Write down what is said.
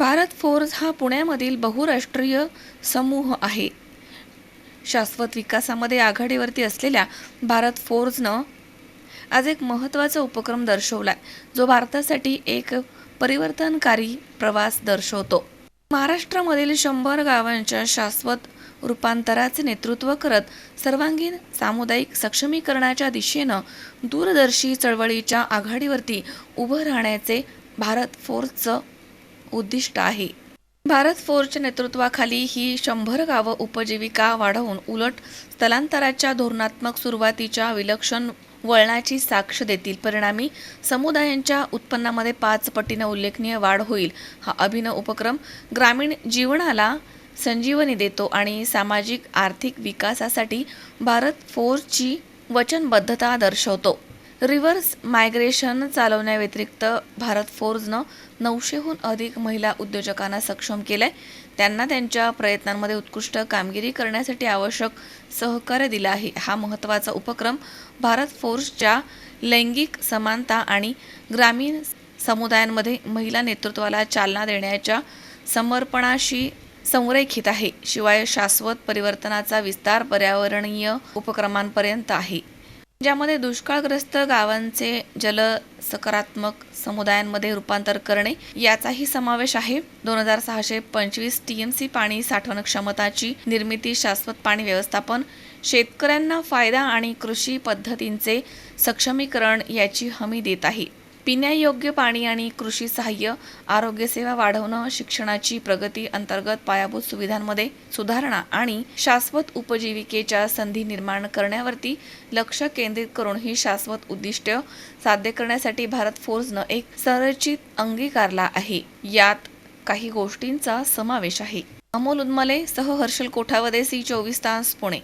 Bharat force हा पुण्यामधील बहुराष्ट्रीय समूह आहे. शाश्वत विकासामध्ये आघाडीवरती असलेल्या भारत फोर्सनं आज एक महत्त्वाचा उपक्रम दर्शवलाय जो भारतासाठी एक परिवर्तनकारी प्रवास दर्शवतो. महाराष्ट्रामधील शंभर गावांच्या शाश्वत रूपांतराचे नेतृत्व करत सर्वांगीण सामुदायिक सक्षमीकरणाच्या दिशेनं दूरदर्शी चळवळीच्या आघाडीवरती उभं राहण्याचे भारत फोर्सचं उद्दिष्ट आहे. भारत फोर्सच्या नेतृत्वाखाली ही शंभर गावं उपजीविका वाढवून उलट स्थलांतराच्या धोरणात्मक सुरुवातीच्या विलक्षण वळणाची साक्ष देतील. परिणामी समुदायांच्या उत्पन्नामध्ये पाच पटीनं उल्लेखनीय वाढ होईल हा अभिनव उपक्रम ग्रामीण जीवनाला संजीवनी देतो आणि सामाजिक आर्थिक विकासासाठी भारत फोर्सची वचनबद्धता दर्शवतो. रिव्हर्स मायग्रेशन चालवण्याव्यतिरिक्त भारत फोर्सनं नऊशेहून अधिक महिला उद्योजकांना सक्षम केलंय. त्यांना त्यांच्या प्रयत्नांमध्ये उत्कृष्ट कामगिरी करण्यासाठी आवश्यक सहकार्य दिलं आहे. हा महत्त्वाचा उपक्रम भारत फोर्सच्या लैंगिक समानता आणि ग्रामीण समुदायांमध्ये महिला नेतृत्वाला चालना देण्याच्या समर्पणाशी संरेखित आहे. शिवाय शाश्वत परिवर्तनाचा विस्तार पर्यावरणीय उपक्रमांपर्यंत आहे. ज्यामध्ये दुष्काळग्रस्त गावांचे जल सकारात्मक समुदायांमध्ये रूपांतर करणे याचाही समावेश आहे. दोन हजार सहाशे पंचवीस टी एम सी पाणी साठवण क्षमताची निर्मिती शाश्वत पाणी व्यवस्थापन शेतकऱ्यांना फायदा आणि कृषी पद्धतींचे सक्षमीकरण याची हमी देत आहे. पिण्यायोग्य पाणी आणि कृषी सहाय्य आरोग्यसेवा वाढवणं शिक्षणाची प्रगती अंतर्गत पायाभूत सुविधांमध्ये सुधारणा आणि शाश्वत उपजीविकेच्या संधी निर्माण करण्यावरती लक्ष केंद्रित करून ही शाश्वत उद्दिष्ट साध्य करण्यासाठी भारत फोर्सनं एक संरचित अंगीकारला आहे. यात काही गोष्टींचा समावेश आहे. अमोल उन्मले सह हर्षल कोठावदे सी चोवीस तास पुणे.